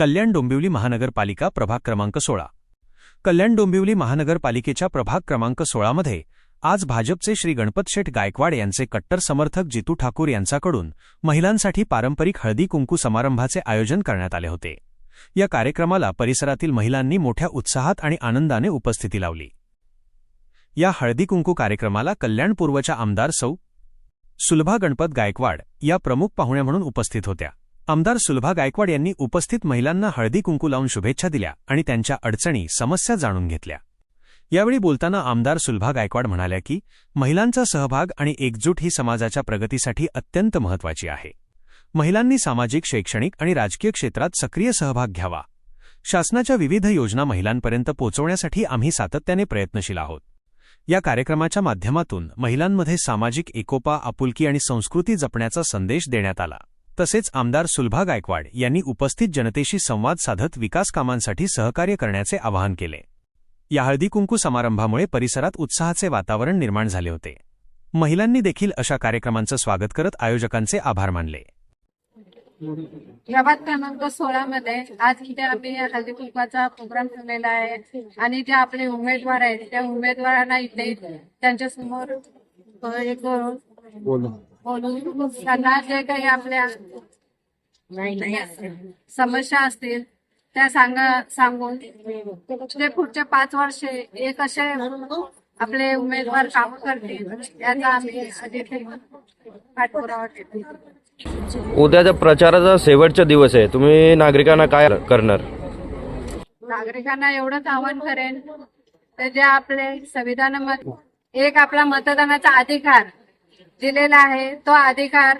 कल्याण डोंबिवली महानगरपालिका प्रभाग क्रमांक सोळा. कल्याण डोंबिवली महानगरपालिकेच्या प्रभाग क्रमांक सोळामध्ये आज भाजपचे श्री गणपत शेठ गायकवाड यांचे कट्टर समर्थक जितू ठाकूर यांच्याकडून महिलांसाठी पारंपरिक हळदी कुंकू समारंभाचे आयोजन करण्यात आले होते. या कार्यक्रमाला परिसरातील महिलांनी मोठ्या उत्साहात आणि आनंदाने उपस्थिती लावली. या हळदी कुंकू कार्यक्रमाला कल्याण पूर्वच्या आमदार सौ. सुलभा गणपत गायकवाड या प्रमुख पाहुण्या म्हणून उपस्थित होत्या. आमदार सुलभा गायकवाड यांनी उपस्थित महिलांना हळदी कुंकू लावून शुभेच्छा दिल्या आणि त्यांच्या अडचणी समस्या जाणून घेतल्या. यावेळी बोलताना आमदार सुलभा गायकवाड म्हणाल्या की महिलांचा सहभाग आणि एकजूट ही समाजाच्या प्रगतीसाठी अत्यंत महत्वाची आहे. महिलांनी सामाजिक शैक्षणिक आणि राजकीय क्षेत्रात सक्रिय सहभाग घ्यावा. शासनाच्या विविध योजना महिलांपर्यंत पोहोचवण्यासाठी आम्ही सातत्याने प्रयत्नशील आहोत. या कार्यक्रमाच्या माध्यमातून महिलांमध्ये सामाजिक एकोपा आपुलकी आणि संस्कृती जपण्याचा संदेश देण्यात आला. तसेच आमदार सुलभा गायकवाड यांनी उपस्थित जनतेशी संवाद साधत विकास कामांसाठी सहकार्य करण्याचे आवाहन केले. या हळदी कुंकू समारंभामुळे परिसरात उत्साहाचे वातावरण निर्माण झाले होते. महिलांनी देखील अशा कार्यक्रमांचं स्वागत करत आयोजकांचे आभार मानले. प्रभात क्रमांक सोळा मध्ये आज इथे आम्ही हळदी कुंकवाचा प्रोग्राम ठेवलेला आहे आणि जे आपले उमेदवार आहेत त्या उमेदवारांना इथे त्यांच्यासमोर बोलून त्यांना जे काही आपल्या समस्या असतील त्या सांगा सांगून ते पुढचे पाच वर्षे एक असे आपले उमेदवार काम करतील याचा आम्ही पाठपुरावा उद्याचा प्रचाराचा शेवटचा दिवस आहे. तुम्ही नागरिकांना काय करणार? नागरिकांना एवढंच आवाहन करेन तर जे आपले संविधानामध्ये एक आपला मतदानाचा अधिकार दिलेला आहे. तो अधिकार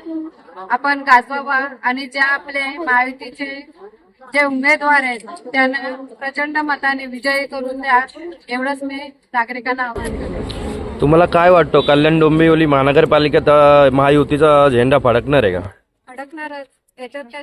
आपण गाजवावा आणि जे आपले महायुतीचे जे उमेदवार आहेत त्यांना प्रचंड मताने विजयी करून द्या. एवढंच मी नागरिकांना आवाहन करेन तुम्हाला काय वाटतं? कल्याण डोंबिवली महानगरपालिकेत महायुतीचा झेंडा फडकणार आहे का? अडकणारच याच्यात काय